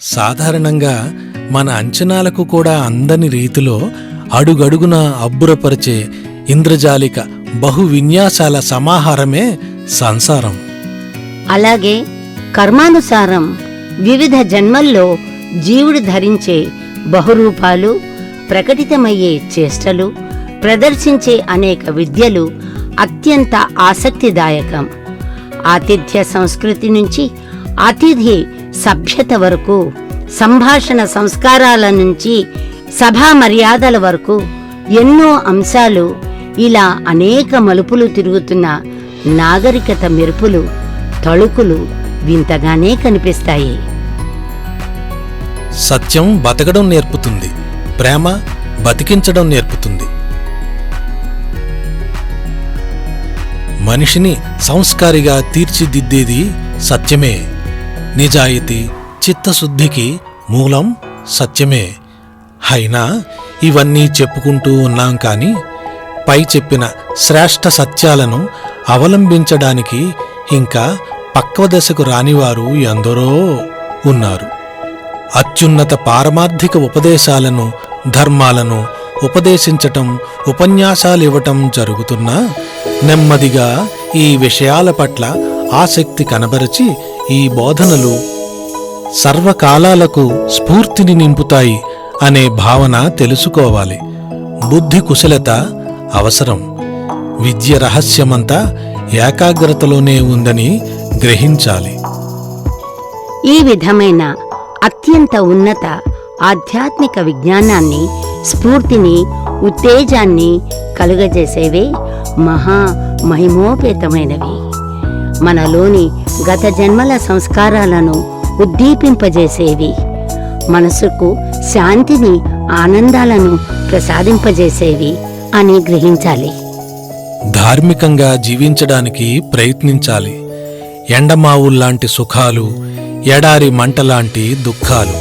సాధారణంగా మన అంచనాలకు కూడా అందని రీతిలో అడుగడుగున అబ్బురపరిచే ఇంద్రజాలిక బహు విన్యాసాల సమాహారమే సంసారం. అలాగే కర్మానుసారం వివిధ జన్మల్లో జీవుడు ధరించే బహురూపాలు ప్రకటితమయ్యే చేష్టలు ప్రదర్శించే అనేక విద్యలు అత్యంత ఆసక్తిదాయకం. ఆతిథ్య సంస్కృతి నుంచి అతిథి సభ్యత వరకు సంభాషణ సంస్కారాల నుంచి సభా మర్యాదల వరకు ఎన్నో అంశాలు ఇలా అనేక మలుపులు తిరుగుతున్న నాగరికత మెరుపులు తళుకులు వింతగానే కనిపిస్తాయి. సత్యం బతకడం నేర్పుతుంది. ప్రేమ బతికించడం నేర్పుతుంది. మనిషిని సంస్కారిగా తీర్చిదిద్దేది సత్యమే. నిజాయితీ చిత్తశుద్ధికి మూలం సత్యమే. అయినా ఇవన్నీ చెప్పుకుంటూ ఉన్నాం కానీ పై చెప్పిన శ్రేష్ఠ సత్యాలను అవలంబించడానికి ఇంకా పక్వ దశకు రానివారు ఎందరో ఉన్నారు. అత్యున్నత పారమార్థిక ఉపదేశాలను ధర్మాలను ఉపదేశించటం ఉపన్యాసాలివ్వటం జరుగుతున్నా నెమ్మదిగా ఈ విషయాల పట్ల ఆసక్తి కనబరచి ఈ బోధనలు సర్వకాలాలకు స్ఫూర్తిని నింపుతాయి అనే భావన తెలుసుకోవాలి. బుద్ధి కుశలత అవసరం. విద్య రహస్యమంతా ఏకాగ్రతలోనే ఉందని గ్రహించాలి. ఈ విధమైన అత్యంత ఉన్నత ఆధ్యాత్మిక విజ్ఞానాన్ని స్ఫూర్తిని ఉత్తేజాన్ని కలుగజేసేవే మహా మహిమోపేతమైనవి. మనలోని గత జన్మల సంస్కారాలను ఉద్దీపింపజేసేవి. మనసుకు శాంతిని ఆనందాలను ప్రసాదింపజేసేవి అని గ్రహించాలి. ధార్మికంగా జీవించడానికి ప్రయత్నించాలి. ఎండమావుల్లాంటి సుఖాలు ఎడారి మంటలాంటి దుఃఖాలు.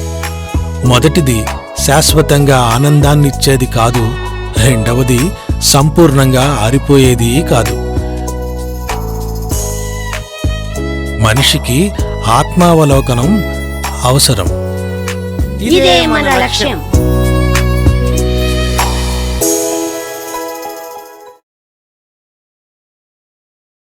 మొదటిది శాశ్వతంగా ఆనందాన్నిచ్చేది కాదు రెండవది సంపూర్ణంగా ఆరిపోయేది కాదు. మనిషికి ఆత్మావలోకనం అవసరం. ఇదే మన లక్ష్యం.